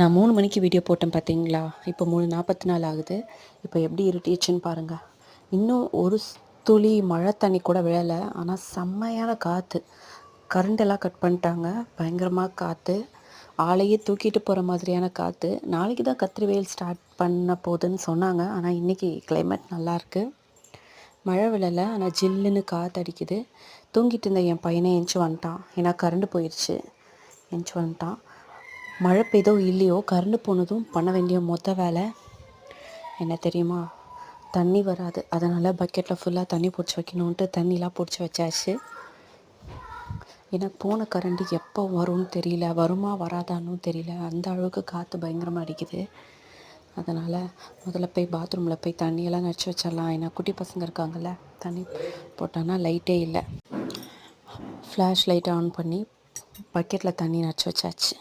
நான் மூணு மணிக்கு வீடியோ போட்டேன் பார்த்தீங்களா? இப்போ மூணு நாற்பத்தி நாலு ஆகுது. இப்போ எப்படி இருட்டிச்சுன்னு பாருங்கள் இன்னும் ஒரு துளி மழை தண்ணி கூட விழலை. ஆனால் செம்மையான காற்று கரண்டெல்லாம் கட் பண்ணிட்டாங்க. பயங்கரமாக காற்று ஆளையே தூக்கிட்டு போகிற மாதிரியான காற்று நாளைக்கு தான் கத்திரி வெயில் ஸ்டார்ட் பண்ண போகுதுன்னு சொன்னாங்க. ஆனால் இன்றைக்கி கிளைமேட் நல்லாயிருக்கு மழை விழலை. ஆனால் ஜில்லுன்னு காற்று அடிக்குது. தூங்கிட்டு இருந்த என் பையனை எஞ்சி வந்துட்டான். ஏன்னா கரண்ட் போயிடுச்சு எஞ்சி வந்துட்டான். மழை பெய்தோ இல்லையோ கரண்டு போனதும் பண்ண வேண்டிய மொத்த வேலை என்ன தெரியுமா? தண்ணி வராது. அதனால் பக்கெட்டில் ஃபுல்லாக தண்ணி பிடிச்சி வைக்கணுன்ட்டு தண்ணிலாம் பிடிச்சி வச்சாச்சு. எனக்கு போன கரண்ட் எப்போ வரும்னு தெரியல. வருமா வராதான்னு தெரியல. அந்த அளவுக்கு காற்று பயங்கரமாக அடிக்குது. அதனால் முதல்ல போய் பாத்ரூமில் போய் தண்ணியெல்லாம் நடிச்சு வச்சிடலாம் ஏன்னா குட்டி பசங்க இருக்காங்கல்ல தண்ணி போட்டோன்னா லைட்டே இல்லை. ஃப்ளாஷ் லைட்டை ஆன் பண்ணி பக்கெட்டில் தண்ணி நடிச்சு வச்சாச்சு.